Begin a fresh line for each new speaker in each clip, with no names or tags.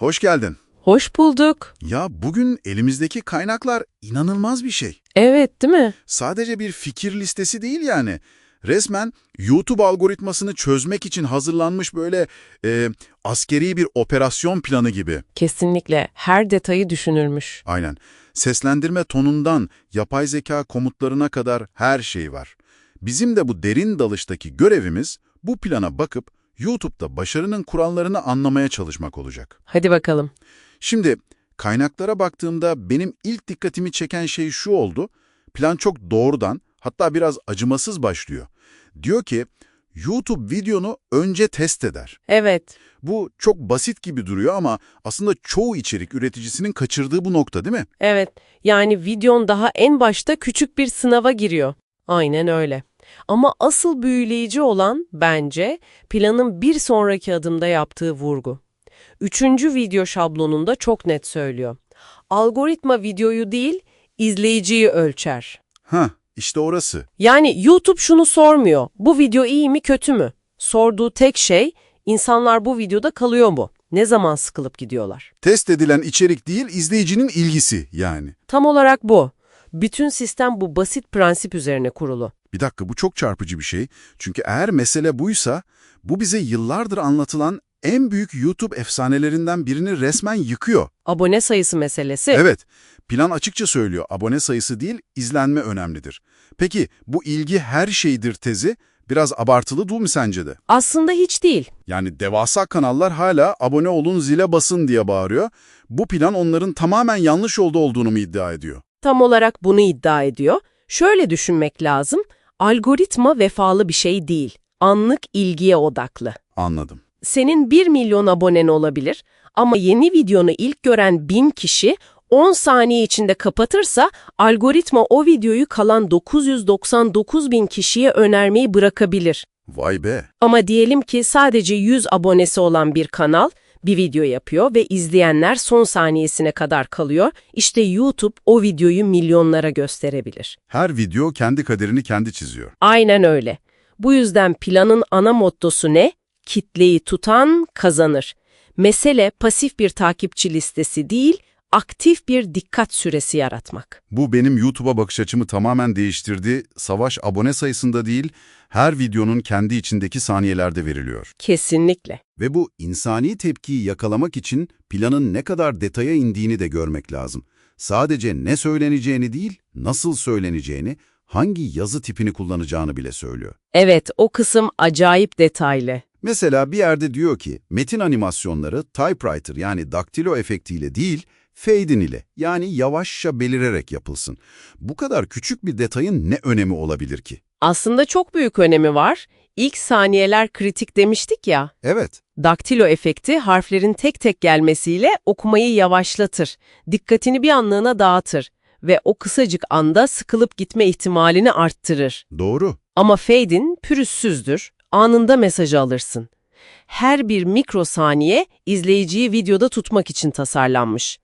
Hoş geldin.
Hoş bulduk.
Ya bugün elimizdeki kaynaklar inanılmaz bir şey.
Evet değil mi?
Sadece bir fikir listesi değil yani. Resmen YouTube algoritmasını çözmek için hazırlanmış böyle e, askeri bir operasyon planı gibi.
Kesinlikle her detayı düşünülmüş.
Aynen. Seslendirme tonundan yapay zeka komutlarına kadar her şey var. Bizim de bu derin dalıştaki görevimiz bu plana bakıp YouTube'da başarının kurallarını anlamaya çalışmak olacak.
Hadi bakalım.
Şimdi kaynaklara baktığımda benim ilk dikkatimi çeken şey şu oldu. Plan çok doğrudan hatta biraz acımasız başlıyor. Diyor ki YouTube videonu önce test eder.
Evet.
Bu çok basit gibi duruyor ama aslında çoğu içerik üreticisinin kaçırdığı bu nokta değil mi?
Evet. Yani videon daha en başta küçük bir sınava giriyor. Aynen öyle. Ama asıl büyüleyici olan bence planın bir sonraki adımda yaptığı vurgu. Üçüncü video şablonunda çok net söylüyor. Algoritma videoyu değil, izleyiciyi ölçer.
Hah, işte orası.
Yani YouTube şunu sormuyor. Bu video iyi mi kötü mü? Sorduğu tek şey insanlar bu videoda kalıyor mu? Ne zaman sıkılıp gidiyorlar?
Test edilen içerik değil, izleyicinin ilgisi yani.
Tam olarak bu. Bütün sistem bu basit prensip üzerine kurulu.
Bir dakika bu çok çarpıcı bir şey. Çünkü eğer mesele buysa, bu bize yıllardır anlatılan en büyük YouTube efsanelerinden birini resmen yıkıyor.
Abone sayısı meselesi.
Evet, plan açıkça söylüyor. Abone sayısı değil, izlenme önemlidir. Peki bu ilgi her şeydir tezi biraz abartılı değil mi sence de?
Aslında hiç değil.
Yani devasa kanallar hala abone olun zile basın diye bağırıyor. Bu plan onların tamamen yanlış yolda olduğunu mu iddia ediyor?
Tam olarak bunu iddia ediyor. Şöyle düşünmek lazım. Algoritma vefalı bir şey değil. Anlık ilgiye odaklı.
Anladım.
Senin 1 milyon abonen olabilir ama yeni videonu ilk gören 1000 kişi 10 saniye içinde kapatırsa algoritma o videoyu kalan 999 bin kişiye önermeyi bırakabilir.
Vay be.
Ama diyelim ki sadece 100 abonesi olan bir kanal bir video yapıyor ve izleyenler son saniyesine kadar kalıyor. İşte YouTube o videoyu milyonlara gösterebilir.
Her video kendi kaderini kendi çiziyor.
Aynen öyle. Bu yüzden planın ana mottosu ne? Kitleyi tutan kazanır. Mesele pasif bir takipçi listesi değil, aktif bir dikkat süresi yaratmak.
Bu benim YouTube'a bakış açımı tamamen değiştirdi. Savaş abone sayısında değil, her videonun kendi içindeki saniyelerde veriliyor.
Kesinlikle.
Ve bu insani tepkiyi yakalamak için planın ne kadar detaya indiğini de görmek lazım. Sadece ne söyleneceğini değil, nasıl söyleneceğini, hangi yazı tipini kullanacağını bile söylüyor.
Evet, o kısım acayip detaylı.
Mesela bir yerde diyor ki, metin animasyonları typewriter yani daktilo efektiyle değil, fade-in ile yani yavaşça belirerek yapılsın. Bu kadar küçük bir detayın ne önemi olabilir ki?
Aslında çok büyük önemi var. İlk saniyeler kritik demiştik ya.
Evet,
Daktilo efekti harflerin tek tek gelmesiyle okumayı yavaşlatır, dikkatini bir anlığına dağıtır ve o kısacık anda sıkılıp gitme ihtimalini arttırır.
doğru.
Ama fade-in pürüzsüzdür, anında mesajı alırsın. Her bir mikrosaniye izleyiciyi videoda tutmak için tasarlanmış.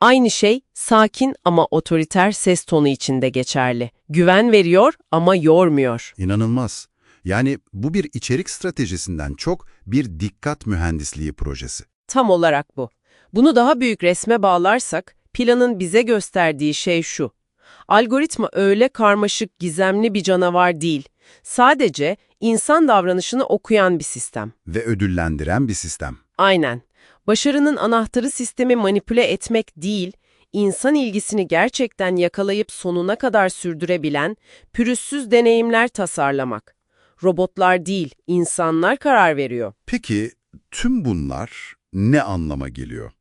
Aynı şey sakin ama otoriter ses tonu içinde geçerli. Güven veriyor ama yormuyor.
İnanılmaz. Yani bu bir içerik stratejisinden çok bir dikkat mühendisliği projesi.
Tam olarak bu. Bunu daha büyük resme bağlarsak, planın bize gösterdiği şey şu. Algoritma öyle karmaşık, gizemli bir canavar değil. Sadece insan davranışını okuyan bir sistem.
Ve ödüllendiren bir sistem.
Aynen. Başarının anahtarı sistemi manipüle etmek değil, insan ilgisini gerçekten yakalayıp sonuna kadar sürdürebilen, pürüzsüz deneyimler tasarlamak. Robotlar değil, insanlar karar veriyor.
Peki tüm bunlar ne anlama geliyor?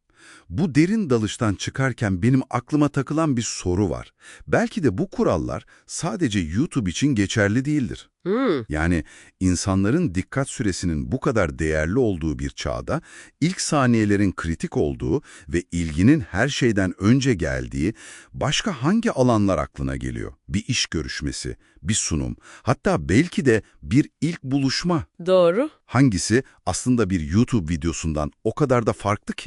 Bu derin dalıştan çıkarken benim aklıma takılan bir soru var. Belki de bu kurallar sadece YouTube için geçerli değildir.
Hmm,
Yani insanların dikkat süresinin bu kadar değerli olduğu bir çağda ilk saniyelerin kritik olduğu ve ilginin her şeyden önce geldiği başka hangi alanlar aklına geliyor? Bir iş görüşmesi, bir sunum, hatta belki de bir ilk buluşma.
doğru.
Hangisi aslında bir YouTube videosundan o kadar da farklı ki?